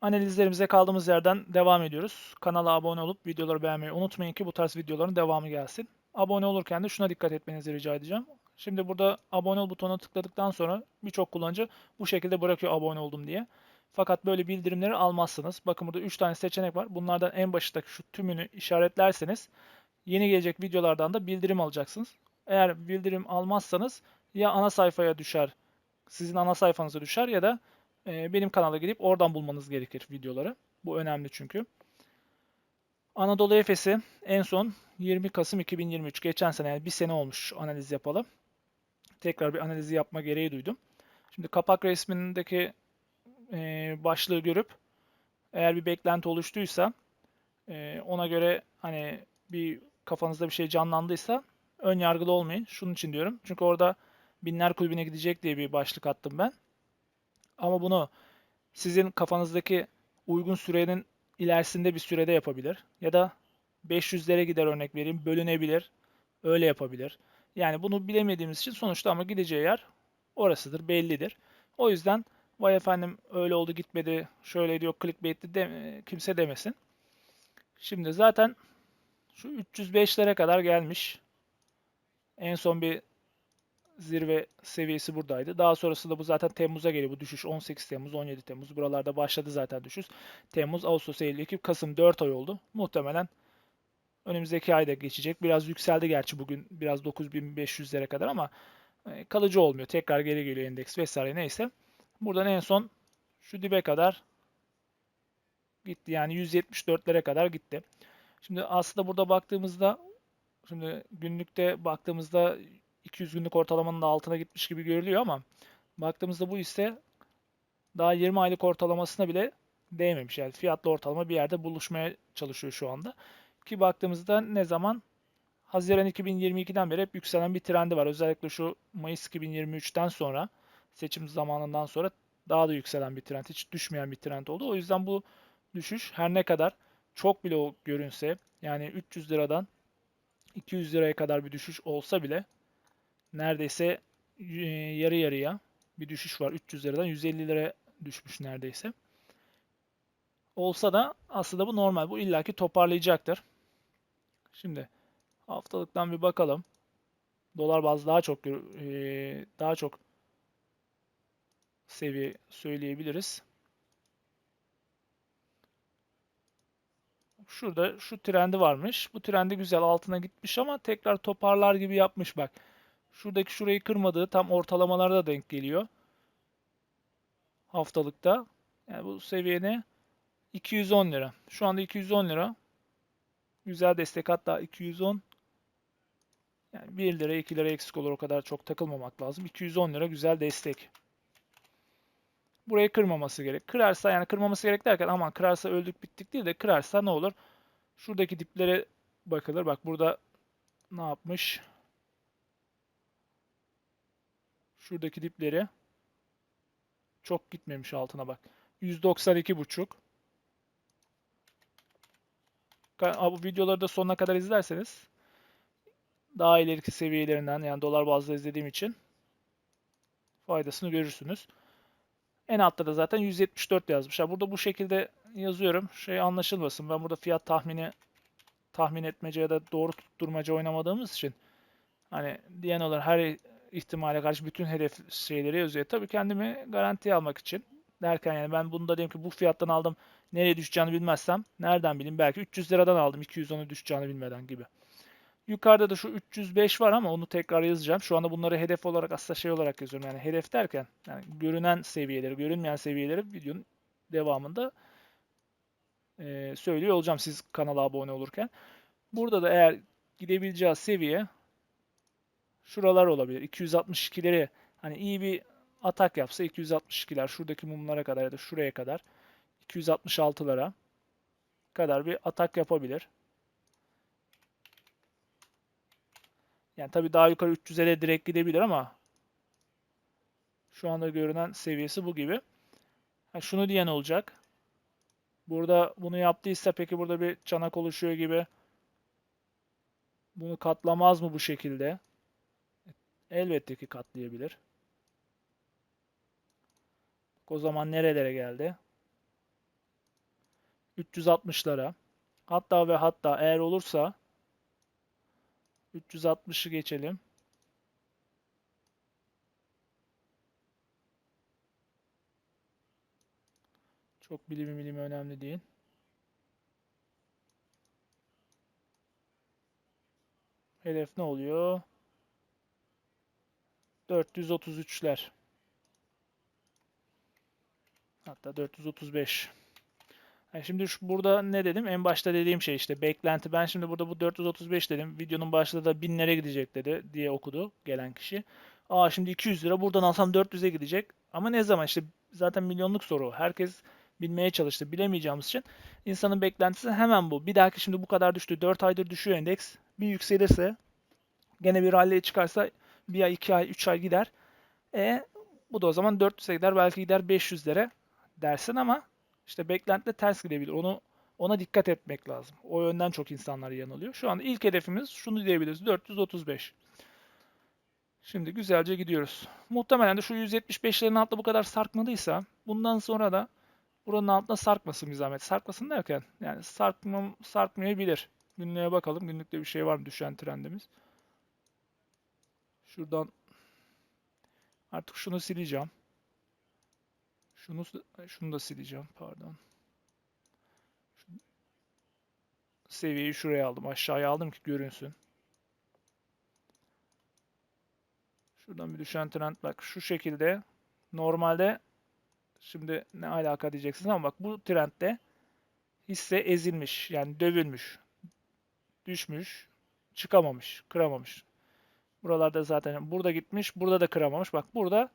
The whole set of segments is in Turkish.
Analizlerimize kaldığımız yerden devam ediyoruz. Kanala abone olup videoları beğenmeyi unutmayın ki bu tarz videoların devamı gelsin. Abone olurken de şuna dikkat etmenizi rica edeceğim. Şimdi burada abone ol butonuna tıkladıktan sonra birçok kullanıcı bu şekilde bırakıyor abone oldum diye. Fakat böyle bildirimleri almazsınız. Bakın burada 3 tane seçenek var. Bunlardan en baştaki şu tümünü işaretlerseniz yeni gelecek videolardan da bildirim alacaksınız. Eğer bildirim almazsanız ya ana sayfaya düşer, sizin ana sayfanıza düşer ya da e, benim kanala gidip oradan bulmanız gerekir videoları. Bu önemli çünkü. Anadolu Efes'i en son 20 Kasım 2023 geçen sene yani bir sene olmuş analiz yapalım. Tekrar bir analizi yapma gereği duydum. Şimdi kapak resmindeki e, başlığı görüp eğer bir beklenti oluştuysa e, ona göre hani bir kafanızda bir şey canlandıysa ön yargılı olmayın. Şunun için diyorum. Çünkü orada Binler Kulübü'ne gidecek diye bir başlık attım ben. Ama bunu sizin kafanızdaki uygun sürenin ilerisinde bir sürede yapabilir. Ya da 500'lere gider örnek vereyim. Bölünebilir. Öyle yapabilir. Yani bunu bilemediğimiz için sonuçta ama gideceği yer orasıdır. Bellidir. O yüzden vay efendim öyle oldu gitmedi şöyle diyor clickbait'li de, kimse demesin. Şimdi zaten şu 305'lere kadar gelmiş. En son bir zirve seviyesi buradaydı. Daha sonrasında bu zaten Temmuz'a geliyor. Bu düşüş 18 Temmuz, 17 Temmuz. Buralarda başladı zaten düşüş. Temmuz, Ağustos, Eylül, Ekim, Kasım 4 ay oldu. Muhtemelen önümüzdeki ayda geçecek. Biraz yükseldi gerçi bugün biraz 9500'lere kadar ama e, kalıcı olmuyor. Tekrar geri geliyor endeks vesaire neyse. Buradan en son şu dibe kadar gitti. Yani 174'lere kadar gitti. Şimdi aslında burada baktığımızda şimdi günlükte baktığımızda 200 günlük ortalamanın da altına gitmiş gibi görülüyor ama baktığımızda bu ise daha 20 aylık ortalamasına bile değmemiş. Yani fiyatlı ortalama bir yerde buluşmaya çalışıyor şu anda. Ki baktığımızda ne zaman? Haziran 2022'den beri hep yükselen bir trendi var. Özellikle şu Mayıs 2023'ten sonra seçim zamanından sonra daha da yükselen bir trend. Hiç düşmeyen bir trend oldu. O yüzden bu düşüş her ne kadar çok bile görünse yani 300 liradan 200 liraya kadar bir düşüş olsa bile neredeyse e, yarı yarıya bir düşüş var. 300 liradan 150 lira düşmüş neredeyse. Olsa da aslında bu normal. Bu illaki toparlayacaktır. Şimdi haftalıktan bir bakalım. Dolar bazı daha çok e, daha çok seviye söyleyebiliriz. Şurada şu trendi varmış. Bu trendi güzel altına gitmiş ama tekrar toparlar gibi yapmış bak. Şuradaki şurayı kırmadığı tam ortalamalarda denk geliyor. Haftalıkta. Yani bu seviyene 210 lira. Şu anda 210 lira. Güzel destek hatta 210 yani 1 lira 2 lira eksik olur o kadar çok takılmamak lazım. 210 lira güzel destek. Burayı kırmaması gerek. Kırarsa yani kırmaması gerek derken aman kırarsa öldük bittik değil de kırarsa ne olur? Şuradaki diplere bakılır. Bak burada ne yapmış? Şuradaki dipleri çok gitmemiş altına bak. 192.5 bu videoları da sonuna kadar izlerseniz daha ileriki seviyelerinden yani dolar bazlı izlediğim için faydasını görürsünüz. En altta da zaten 174 yazmışlar. Burada bu şekilde yazıyorum. Şey anlaşılmasın. Ben burada fiyat tahmini tahmin etmece ya da doğru tutturmaca oynamadığımız için hani diyen olur her ihtimale karşı bütün hedef şeyleri yazıyor. Tabii kendimi garantiye almak için derken yani ben bunu da diyelim ki bu fiyattan aldım nereye düşeceğini bilmezsem nereden bileyim belki 300 liradan aldım 210'u düşeceğini bilmeden gibi. Yukarıda da şu 305 var ama onu tekrar yazacağım. Şu anda bunları hedef olarak aslında şey olarak yazıyorum. Yani hedef derken yani görünen seviyeleri, görünmeyen seviyeleri videonun devamında e, söylüyor olacağım siz kanala abone olurken. Burada da eğer gidebileceği seviye şuralar olabilir. 262'leri hani iyi bir atak yapsa 262'ler şuradaki mumlara kadar ya da şuraya kadar 266'lara kadar bir atak yapabilir. Yani tabii daha yukarı 300'e de direkt gidebilir ama şu anda görünen seviyesi bu gibi. Ha, şunu diyen olacak. Burada bunu yaptıysa peki burada bir çanak oluşuyor gibi. Bunu katlamaz mı bu şekilde? Elbette ki katlayabilir. O zaman nerelere geldi? 360'lara. Hatta ve hatta eğer olursa 360'ı geçelim. Çok bilimi bilimi önemli değil. Hedef ne oluyor? 433'ler. Hatta 435. Yani şimdi şu, burada ne dedim? En başta dediğim şey işte beklenti. Ben şimdi burada bu 435 dedim. Videonun başında da 1000'lere gidecek dedi diye okudu gelen kişi. Aa şimdi 200 lira buradan alsam 400'e gidecek. Ama ne zaman işte zaten milyonluk soru. Herkes bilmeye çalıştı. Bilemeyeceğimiz için insanın beklentisi hemen bu. Bir dahaki şimdi bu kadar düştü. 4 aydır düşüyor endeks. Bir yükselirse gene bir rally'ye çıkarsa bir ay, iki ay, üç ay gider. E bu da o zaman 400'e gider. Belki gider 500'lere dersin ama işte beklenti ters gidebilir. Onu ona dikkat etmek lazım. O yönden çok insanlar yanılıyor. Şu anda ilk hedefimiz şunu diyebiliriz. 435. Şimdi güzelce gidiyoruz. Muhtemelen de şu 175'lerin altında bu kadar sarkmadıysa bundan sonra da buranın altında sarkmasın bir zahmet. Sarkmasın derken yani sarkmam, sarkmayabilir. Günlüğe bakalım. Günlükte bir şey var mı düşen trendimiz? Şuradan artık şunu sileceğim. Şunu şunu da sileceğim. Pardon. Şu seviyeyi şuraya aldım. Aşağıya aldım ki görünsün. Şuradan bir düşen trend bak şu şekilde normalde şimdi ne alaka diyeceksiniz ama bak bu trendde hisse ezilmiş yani dövülmüş düşmüş çıkamamış kıramamış buralarda zaten burada gitmiş burada da kıramamış bak burada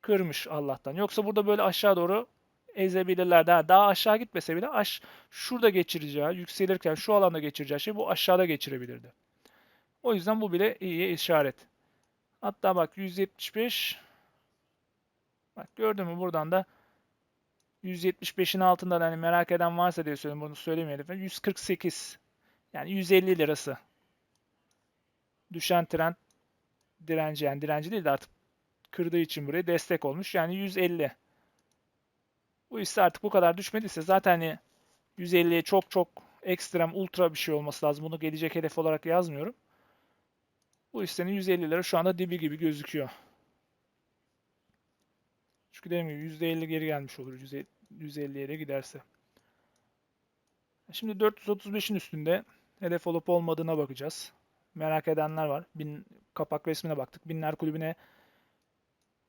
kırmış Allah'tan yoksa burada böyle aşağı doğru ezebilirler daha, daha aşağı gitmese bile aş şurada geçireceği yükselirken şu alanda geçireceği şey bu aşağıda geçirebilirdi o yüzden bu bile iyi işaret Hatta bak 175 bak gördün mü buradan da 175'in altında hani merak eden varsa diye söylüyorum bunu söylemeyelim. 148 yani 150 lirası. Düşen trend direnci yani direnci değil de artık kırdığı için buraya destek olmuş. Yani 150. Bu hisse artık bu kadar düşmediyse zaten hani 150'ye çok çok ekstrem ultra bir şey olması lazım. Bunu gelecek hedef olarak yazmıyorum. Bu hissenin 150 lira şu anda dibi gibi gözüküyor. Çünkü dediğim gibi %50 geri gelmiş olur 150'ye de giderse. Şimdi 435'in üstünde hedef olup olmadığına bakacağız. Merak edenler var. Bin, kapak resmine baktık. Binler kulübüne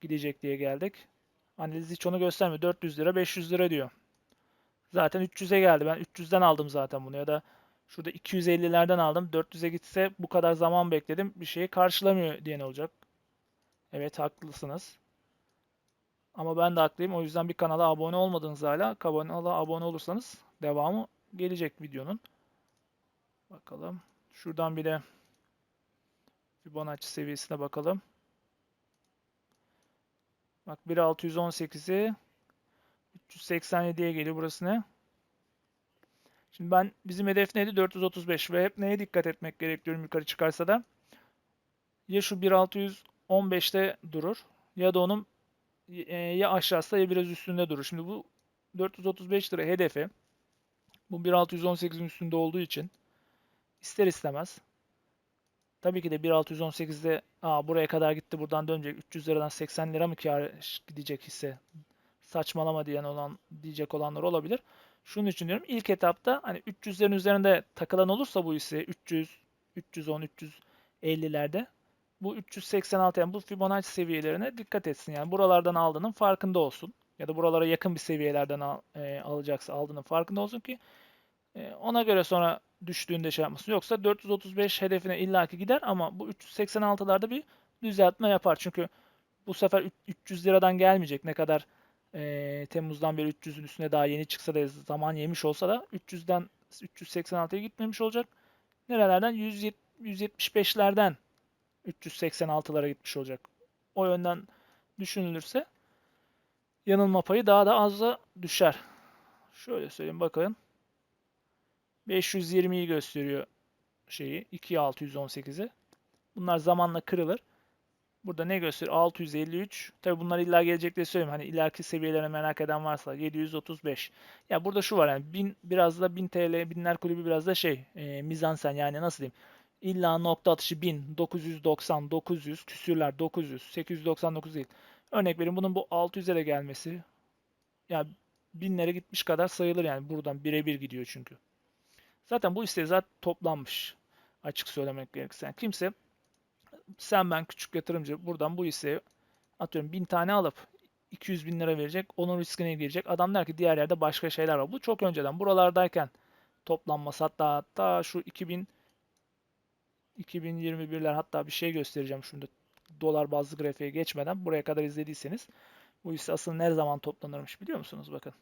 gidecek diye geldik. Analiz hiç onu göstermiyor. 400 lira 500 lira diyor. Zaten 300'e geldi. Ben 300'den aldım zaten bunu ya da Şurada 250'lerden aldım. 400'e gitse bu kadar zaman bekledim. Bir şeyi karşılamıyor diyen olacak. Evet haklısınız. Ama ben de haklıyım. O yüzden bir kanala abone olmadığınız hala kanala abone olursanız devamı gelecek videonun. Bakalım. Şuradan bir de Fibonacci seviyesine bakalım. Bak 1.618'i 387'ye geliyor. Burası ne? Şimdi ben bizim hedef neydi? 435 ve hep neye dikkat etmek gerekiyor yukarı çıkarsa da ya şu 1615'te durur ya da onun e, ya aşağısı ya biraz üstünde durur. Şimdi bu 435 lira hedefi bu 1618'in üstünde olduğu için ister istemez tabii ki de 1618'de Aa, buraya kadar gitti buradan dönecek 300 liradan 80 lira mı kar gidecek hisse saçmalama diyen olan diyecek olanlar olabilir. Şunun için diyorum ilk etapta hani 300'lerin üzerinde takılan olursa bu ise 300, 310, 350'lerde bu 386 yani bu Fibonacci seviyelerine dikkat etsin. Yani buralardan aldığının farkında olsun. Ya da buralara yakın bir seviyelerden al, e, alacaksa aldığının farkında olsun ki e, ona göre sonra düştüğünde şey yapmasın. Yoksa 435 hedefine illaki gider ama bu 386'larda bir düzeltme yapar. Çünkü bu sefer 300 liradan gelmeyecek. Ne kadar e, Temmuz'dan beri 300'ün üstüne daha yeni çıksa da zaman yemiş olsa da 300'den 386'ya gitmemiş olacak. Nerelerden? 175'lerden 386'lara gitmiş olacak. O yönden düşünülürse yanılma payı daha da azla düşer. Şöyle söyleyeyim bakın. 520'yi gösteriyor şeyi. 2618'i. Bunlar zamanla kırılır. Burada ne gösteriyor? 653. Tabi bunlar illa gelecek diye söyleyeyim. Hani ileriki seviyelere merak eden varsa 735. Ya burada şu var yani 1000 biraz da 1000 TL binler kulübü biraz da şey e, mizansen yani nasıl diyeyim? İlla nokta atışı 1000, 990, 900, küsürler 900, 899 değil. Örnek vereyim bunun bu 600'e gelmesi ya binlere gitmiş kadar sayılır yani buradan birebir gidiyor çünkü. Zaten bu isteği zaten toplanmış. Açık söylemek gerekirse. Yani kimse sen ben küçük yatırımcı buradan bu hisseyi atıyorum 1000 tane alıp 200 bin lira verecek. Onun riskine girecek. Adam der ki diğer yerde başka şeyler var. Bu çok önceden buralardayken toplanması hatta hatta şu 2000 2021'ler hatta bir şey göstereceğim şunda dolar bazlı grafiğe geçmeden buraya kadar izlediyseniz bu hisse asıl ne zaman toplanırmış biliyor musunuz? Bakın.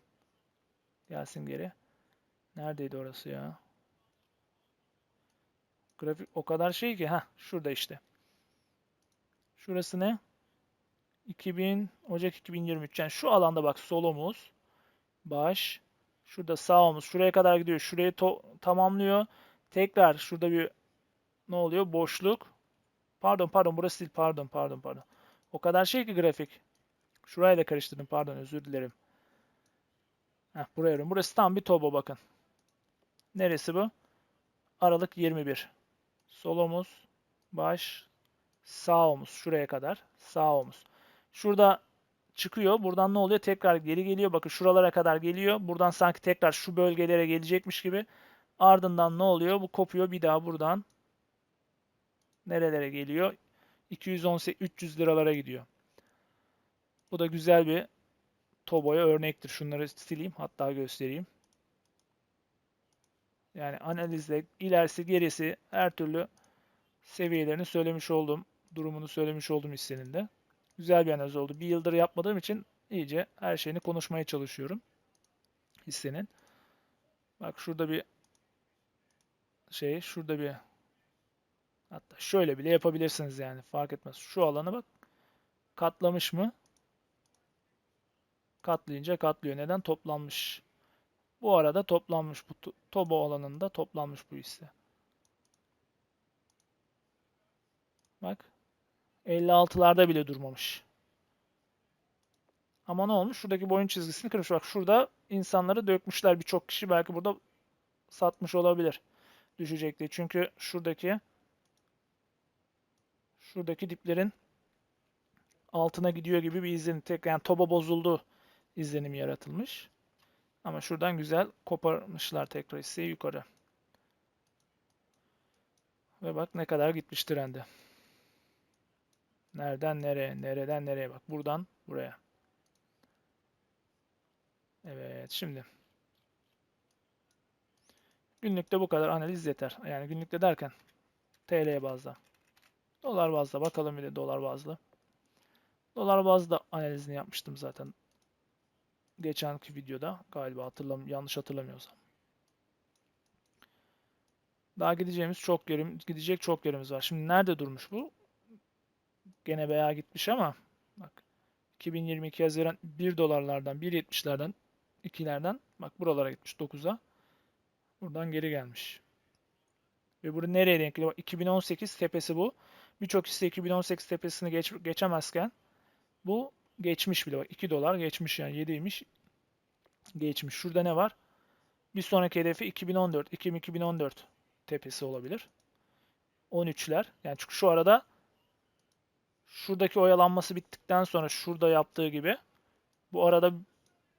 Gelsin geri. Neredeydi orası ya? Grafik o kadar şey ki. ha şurada işte. Şurası ne? 2000 Ocak 2023. Yani şu alanda bak sol omuz, baş, şurada sağ omuz. Şuraya kadar gidiyor. Şurayı tamamlıyor. Tekrar şurada bir ne oluyor? Boşluk. Pardon pardon burası değil. Pardon pardon pardon. O kadar şey ki grafik. Şurayla karıştırdım. Pardon özür dilerim. Heh, buraya Burası tam bir tobo bakın. Neresi bu? Aralık 21. Sol omuz, baş, sağ omuz. Şuraya kadar. Sağ omuz. Şurada çıkıyor. Buradan ne oluyor? Tekrar geri geliyor. Bakın şuralara kadar geliyor. Buradan sanki tekrar şu bölgelere gelecekmiş gibi. Ardından ne oluyor? Bu kopuyor bir daha buradan. Nerelere geliyor? 218 300 liralara gidiyor. Bu da güzel bir Tobo'ya örnektir. Şunları sileyim hatta göstereyim. Yani analizde ilerisi gerisi her türlü seviyelerini söylemiş oldum. Durumunu söylemiş oldum hissenin de. Güzel bir analiz oldu. Bir yıldır yapmadığım için iyice her şeyini konuşmaya çalışıyorum. Hissenin. Bak şurada bir şey, şurada bir hatta şöyle bile yapabilirsiniz yani fark etmez. Şu alanı bak katlamış mı? Katlayınca katlıyor. Neden? Toplanmış. Bu arada toplanmış bu Tobo alanında toplanmış bu hisse. Bak 56'larda bile durmamış. Ama ne olmuş? Şuradaki boyun çizgisini kırmış. Bak şurada insanları dökmüşler. Birçok kişi belki burada satmış olabilir. Düşecek diye. Çünkü şuradaki şuradaki diplerin altına gidiyor gibi bir izlenim. Tek yani toba bozuldu izlenim yaratılmış. Ama şuradan güzel koparmışlar tekrar hisseyi yukarı. Ve bak ne kadar gitmiş trendi. Nereden nereye, nereden nereye bak. Buradan buraya. Evet şimdi. Günlükte bu kadar analiz yeter. Yani günlükte derken TL bazda. Dolar bazda bakalım bir de dolar bazlı. Dolar bazda analizini yapmıştım zaten. Geçenki videoda galiba hatırlam yanlış hatırlamıyorsam. Daha gideceğimiz çok yerim, gidecek çok yerimiz var. Şimdi nerede durmuş bu? Gene veya gitmiş ama bak 2022 Haziran 1 dolarlardan 1.70'lerden 2'lerden bak buralara gitmiş 9'a. Buradan geri gelmiş. Ve burada nereye denk geliyor? 2018 tepesi bu. Birçok hisse 2018 tepesini geç, geçemezken bu geçmiş bile. Bak 2 dolar geçmiş yani 7'ymiş. Geçmiş. Şurada ne var? Bir sonraki hedefi 2014. 2014 tepesi olabilir. 13'ler. Yani çünkü şu arada şuradaki oyalanması bittikten sonra şurada yaptığı gibi bu arada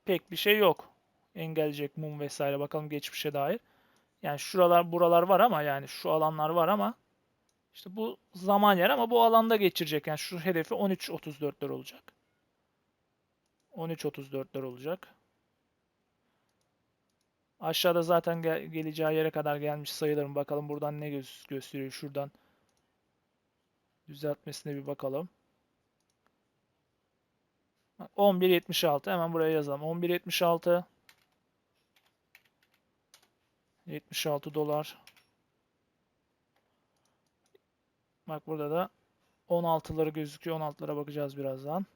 pek bir şey yok. Engelleyecek mum vesaire bakalım geçmişe dair. Yani şuralar buralar var ama yani şu alanlar var ama işte bu zaman yer ama bu alanda geçirecek. Yani şu hedefi 13.34'ler olacak. 13.34'ler olacak. Aşağıda zaten gel geleceği yere kadar gelmiş sayılırım. Bakalım buradan ne gö gösteriyor. Şuradan düzeltmesine bir bakalım. 11.76 hemen buraya yazalım. 11.76 76 dolar. Bak burada da 16'ları gözüküyor. 16'lara bakacağız birazdan.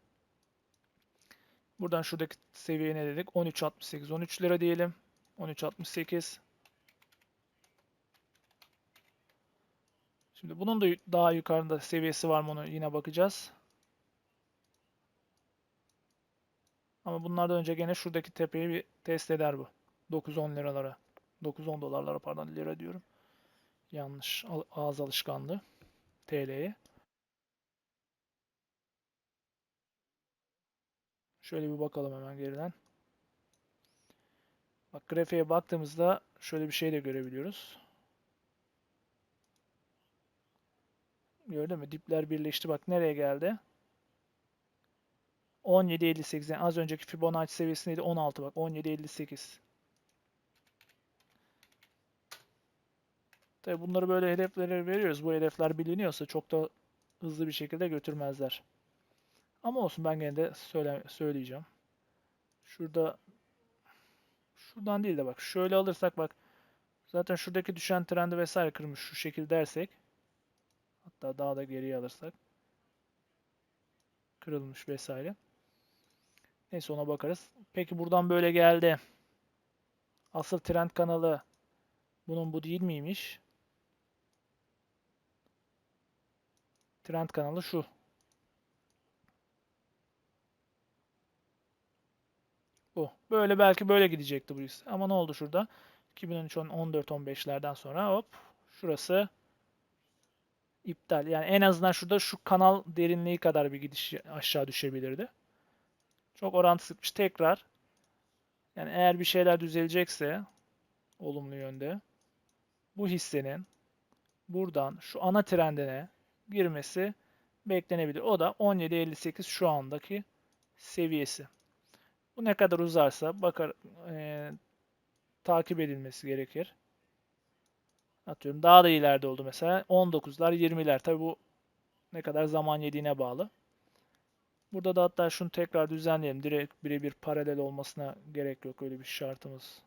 Buradan şuradaki seviye ne dedik? 13.68. 13 lira diyelim. 13.68. Şimdi bunun da daha yukarıda seviyesi var mı onu yine bakacağız. Ama bunlardan önce gene şuradaki tepeyi bir test eder bu. 9-10 liralara. 9-10 dolarlara pardon lira diyorum. Yanlış ağız alışkanlığı. TL'ye. Şöyle bir bakalım hemen geriden. Bak grafiğe baktığımızda şöyle bir şey de görebiliyoruz. Gördün mü? Dipler birleşti. Bak nereye geldi? 17.58 yani az önceki Fibonacci seviyesindeydi 16 bak 17.58. Tabi bunları böyle hedeflere veriyoruz. Bu hedefler biliniyorsa çok da hızlı bir şekilde götürmezler. Ama olsun ben gene de söyle, söyleyeceğim. Şurada şuradan değil de bak şöyle alırsak bak zaten şuradaki düşen trendi vesaire kırmış şu şekilde dersek hatta daha da geriye alırsak kırılmış vesaire. Neyse ona bakarız. Peki buradan böyle geldi. Asıl trend kanalı bunun bu değil miymiş? Trend kanalı şu. Bu. Böyle belki böyle gidecekti bu liste. Ama ne oldu şurada? 2013 14 15'lerden sonra hop şurası iptal. Yani en azından şurada şu kanal derinliği kadar bir gidiş aşağı düşebilirdi. Çok orantısızmış. Tekrar yani eğer bir şeyler düzelecekse olumlu yönde bu hissenin buradan şu ana trendine girmesi beklenebilir. O da 17.58 şu andaki seviyesi. Bu ne kadar uzarsa bakar e, takip edilmesi gerekir. Atıyorum daha da ileride oldu mesela 19'lar 20'ler. Tabi bu ne kadar zaman yediğine bağlı. Burada da hatta şunu tekrar düzenleyelim. Direkt birebir paralel olmasına gerek yok. Öyle bir şartımız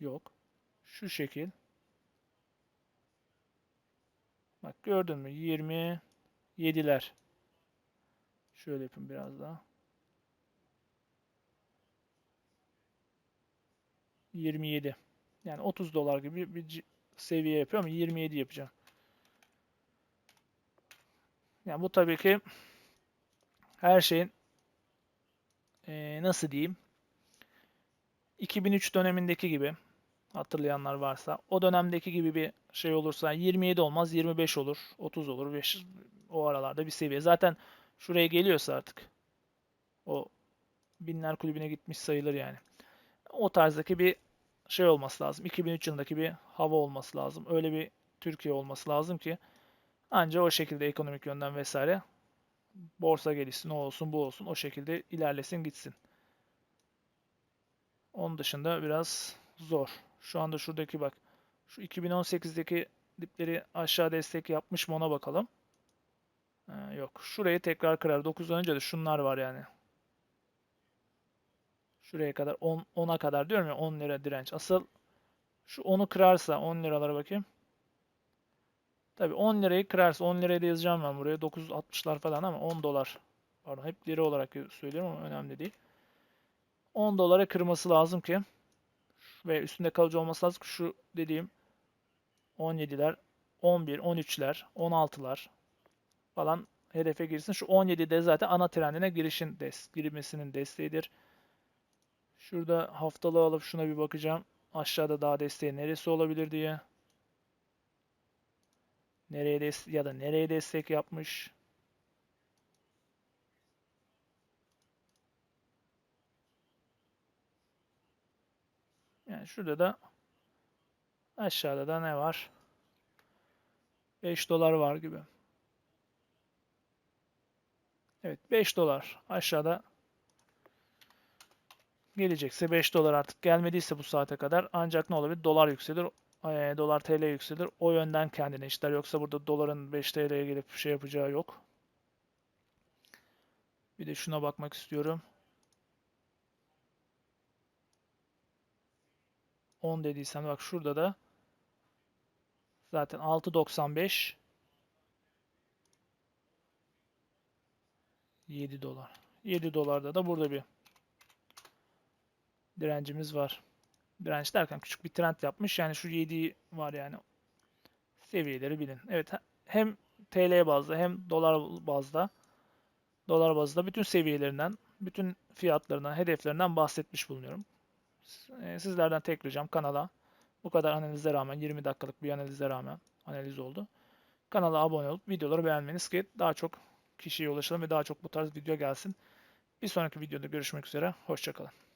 yok. Şu şekil. Bak gördün mü? 27'ler. Şöyle yapayım biraz daha. 27. Yani 30 dolar gibi bir seviye yapıyor ama 27 yapacağım. Yani bu tabii ki her şeyin e, nasıl diyeyim 2003 dönemindeki gibi hatırlayanlar varsa o dönemdeki gibi bir şey olursa 27 olmaz 25 olur 30 olur 5 o aralarda bir seviye. Zaten şuraya geliyorsa artık o binler kulübüne gitmiş sayılır yani. O tarzdaki bir şey olması lazım. 2003 yılındaki bir hava olması lazım. Öyle bir Türkiye olması lazım ki ancak o şekilde ekonomik yönden vesaire borsa gelişsin, o olsun, bu olsun. O şekilde ilerlesin, gitsin. Onun dışında biraz zor. Şu anda şuradaki bak. Şu 2018'deki dipleri aşağı destek yapmış mı ona bakalım. Ee, yok. Şurayı tekrar kırar. 9 önce de şunlar var yani. Şuraya kadar 10 10'a kadar diyorum ya 10 lira direnç. Asıl şu 10'u kırarsa 10 liralara bakayım. Tabii 10 lirayı kırarsa 10 liraya da yazacağım ben buraya. 9.60'lar falan ama 10 dolar. Pardon hep lira olarak söylüyorum ama önemli değil. 10 dolara kırması lazım ki ve üstünde kalıcı olması lazım ki şu dediğim 17'ler, 11, 13'ler, 16'lar falan hedefe girsin. Şu 17'de zaten ana trendine girişin des girmesinin desteğidir. Şurada haftalığı alıp şuna bir bakacağım. Aşağıda daha desteği neresi olabilir diye. Nereye des ya da nereye destek yapmış? Yani şurada da aşağıda da ne var? 5 dolar var gibi. Evet 5 dolar aşağıda gelecekse 5 dolar artık gelmediyse bu saate kadar ancak ne olabilir? Dolar yükselir e, dolar TL yükselir. O yönden kendine işler. Yoksa burada doların 5 TL'ye gelip şey yapacağı yok. Bir de şuna bakmak istiyorum. 10 dediysem bak şurada da zaten 6.95 7 dolar. 7 dolarda da burada bir direncimiz var. Direnç derken küçük bir trend yapmış. Yani şu 7 var yani. seviyeleri bilin. Evet he- hem TL bazda hem dolar bazda dolar bazda bütün seviyelerinden, bütün fiyatlarından, hedeflerinden bahsetmiş bulunuyorum. E, Sizlerden tek ricam kanala bu kadar analize rağmen 20 dakikalık bir analize rağmen analiz oldu. Kanala abone olup videoları beğenmeniz ki daha çok kişiye ulaşalım ve daha çok bu tarz video gelsin. Bir sonraki videoda görüşmek üzere. Hoşçakalın.